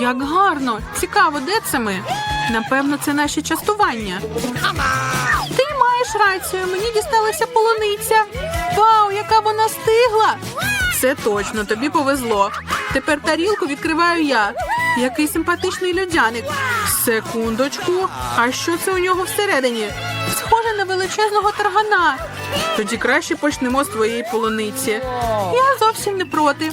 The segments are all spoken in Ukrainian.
Як гарно! Цікаво, де це ми? Напевно, це наші частування. Ти маєш рацію, мені дісталася полуниця. Вау, яка вона стигла! Це точно, тобі повезло. Тепер тарілку відкриваю я. Який симпатичний льодяник. Секундочку. А що це у нього всередині? Схоже на величезного таргана. Тоді краще почнемо з твоєї полуниці. Я зовсім не проти.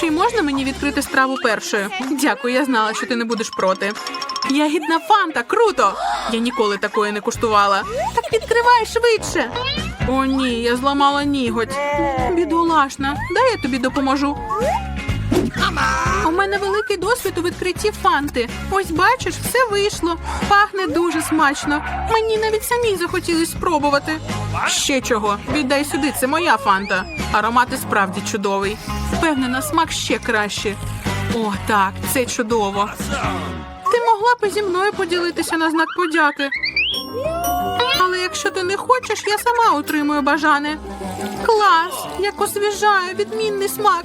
Чи можна мені відкрити страву першою? Дякую, я знала, що ти не будеш проти. Ягідна фанта, круто! Я ніколи такої не куштувала. Так відкривай швидше. О, ні, я зламала ніготь. Бідолашна, дай я тобі допоможу. У мене великий досвід у відкритті фанти. Ось бачиш, все вийшло. Пахне дуже смачно. Мені навіть самій захотілось спробувати. Ще чого? Віддай сюди, це моя фанта. Аромат і справді чудовий. Впевнена, смак ще краще. О, так, це чудово. Ти могла б зі мною поділитися на знак подяки. Але якщо ти не хочеш, я сама отримую бажане. Клас! Як освіжає, відмінний смак.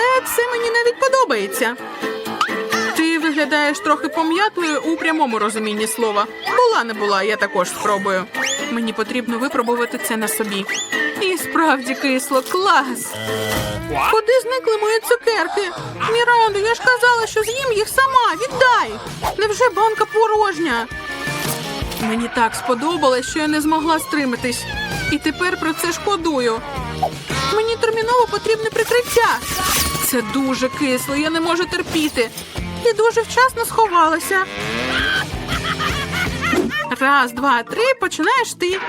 це мені навіть подобається. Ти виглядаєш трохи пом'ятою у прямому розумінні слова. Була не була, я також спробую. Мені потрібно випробувати це на собі. І справді кисло, клас. Куди зникли мої цукерки? Мірандо, я ж казала, що з'їм їх сама. Віддай! Невже банка порожня? Мені так сподобалось, що я не змогла стриматись. І тепер про це шкодую. Мені терміново потрібне прикриття. Це дуже кисло, я не можу терпіти. І дуже вчасно сховалася. Раз, два, три, починаєш ти.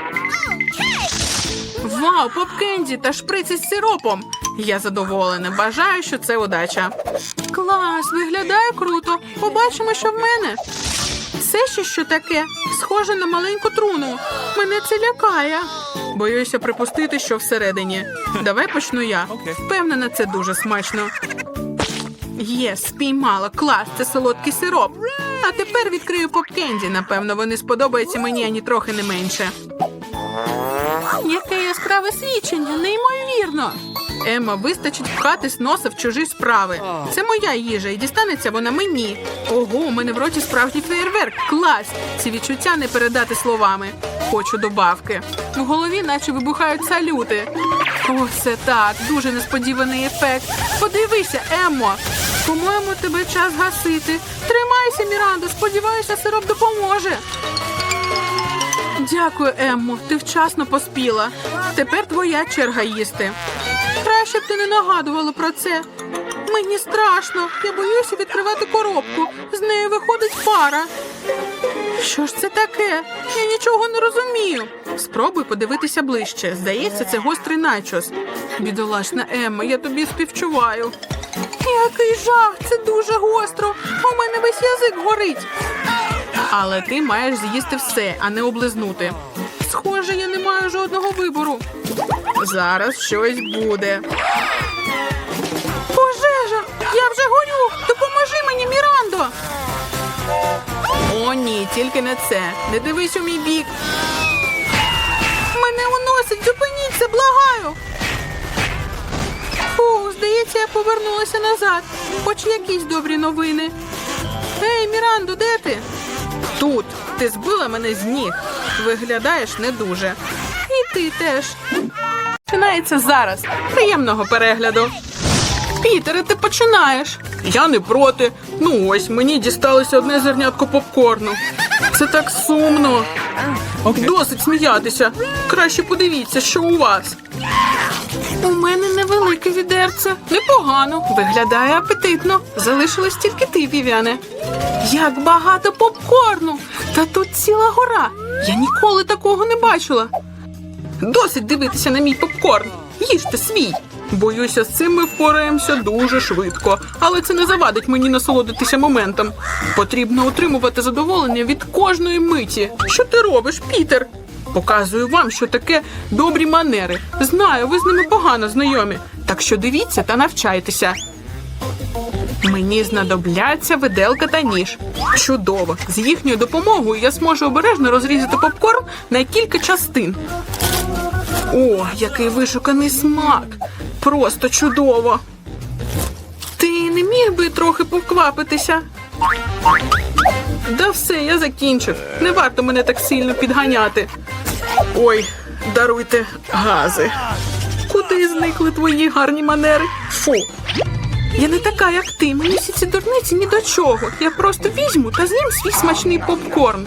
Вау, попкенді та шприці з сиропом. Я задоволена. Бажаю, що це удача. Клас, виглядає круто. Побачимо, що в мене. Це ще що таке? Схоже на маленьку труну. Мене це лякає. Боюся припустити, що всередині. Давай почну я. Впевнена, це дуже смачно. Є, спіймала. Клас, це солодкий сироп. А тепер відкрию попкенді. Напевно, вони сподобаються мені ані трохи не менше. Яке яскраве свідчення, неймовірно. Емма, вистачить пхатись носа в чужі справи. Це моя їжа, і дістанеться вона мені. Ого, у мене в роті справжній феєрверк. Клас! Ці відчуття не передати словами. Хочу добавки. В голові наче вибухають салюти. О, це так, дуже несподіваний ефект. Подивися, Еммо. По-моєму, тебе час гасити. Тримайся, Мірандо, сподіваюся, сироп допоможе. Дякую, Еммо. Ти вчасно поспіла. Тепер твоя черга їсти. Краще б ти не нагадувала про це. Мені страшно. Я боюся відкривати коробку. З нею виходить пара. Що ж це таке? Я нічого не розумію. Спробуй подивитися ближче. Здається, це гострий начос. Бідолашна Емма, я тобі співчуваю. Який жах! Це дуже гостро. У мене весь язик горить. Але ти маєш з'їсти все, а не облизнути. Схоже, я не маю жодного вибору. Зараз щось буде. Пожежа! Я вже горю! Допоможи мені, Мірандо! О, ні, тільки не це. Не дивись у мій бік. Мене уносить, зупиніться, благаю. Фу, здається, я повернулася назад. Хоч якісь добрі новини. Ей, Мірандо, де ти? Тут. Ти збила мене з ніг. Виглядаєш не дуже. І ти теж. Починається зараз. Приємного перегляду. Пітере, ти починаєш. Я не проти. Ну ось мені дісталося одне зернятко попкорну. Це так сумно. Досить сміятися. Краще подивіться, що у вас. У мене невелике відерце. Непогано. Виглядає апетитно. Залишилось тільки ти, Вівяне. Як багато попкорну! Та тут ціла гора. Я ніколи такого не бачила. Досить дивитися на мій попкорн. Їжте свій. Боюся, з цим ми впораємося дуже швидко, але це не завадить мені насолодитися моментом. Потрібно отримувати задоволення від кожної миті. Що ти робиш, Пітер? Показую вам, що таке добрі манери. Знаю, ви з ними погано знайомі. Так що дивіться та навчайтеся. Мені знадобляться виделка та ніж. Чудово! З їхньою допомогою я зможу обережно розрізати попкорн на кілька частин. О, який вишуканий смак! Просто чудово! Ти не міг би трохи поквапитися? Да все, я закінчив. Не варто мене так сильно підганяти. Ой, даруйте гази. Куди зникли твої гарні манери? Фу. Я не така, як ти. Мені всі ці дурниці ні до чого. Я просто візьму та з'їм свій смачний попкорн.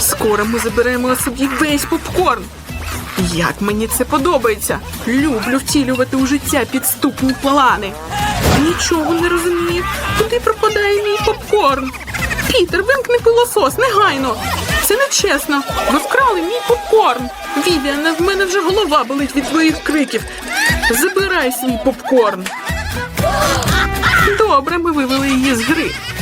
Скоро ми заберемо собі весь попкорн. Як мені це подобається. Люблю втілювати у життя підступні плани. Нічого не розумію. Куди пропадає мій попкорн? Пітер, вимкни пилосос, негайно. Це нечесно. Ви вкрали мій попкорн. Вівіана, в мене вже голова болить від твоїх криків. Забирай свій попкорн. Добре, ми вивели її з гри.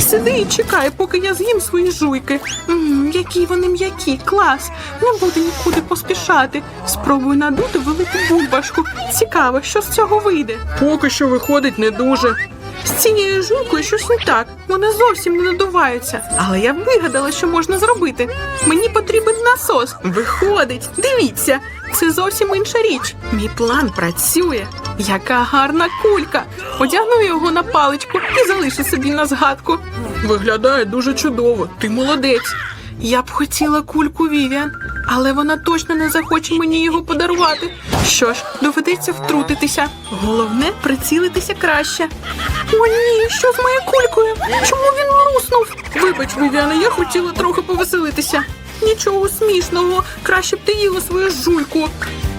Сиди і чекай, поки я з'їм свої жуйки. Мм, які вони м'які, клас. Не буду нікуди поспішати. Спробую надути велику бульбашку. Цікаво, що з цього вийде. Поки що виходить не дуже. З цією жуйкою щось не так. Вона зовсім не надувається. Але я вигадала, що можна зробити. Мені потрібен насос. Виходить, дивіться, це зовсім інша річ. Мій план працює. Яка гарна кулька! Одягну його на паличку і залишу собі на згадку. Виглядає дуже чудово. Ти молодець. Я б хотіла кульку Вівіан, але вона точно не захоче мені його подарувати. Що ж, доведеться втрутитися. Головне прицілитися краще. О, ні, що з моєю кулькою? Чому він луснув? Вибач, Вівіана, я хотіла трохи повеселитися. Нічого смішного, краще б ти їла свою жуйку.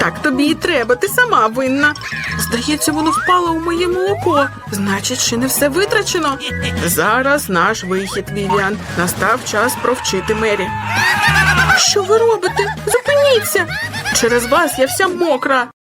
Так тобі і треба, ти сама винна. Здається, воно впало у моє молоко. Значить, ще не все витрачено. Зараз наш вихід, Вівіан. Настав час провчити Мері. Що ви робите? Зупиніться! Через вас я вся мокра.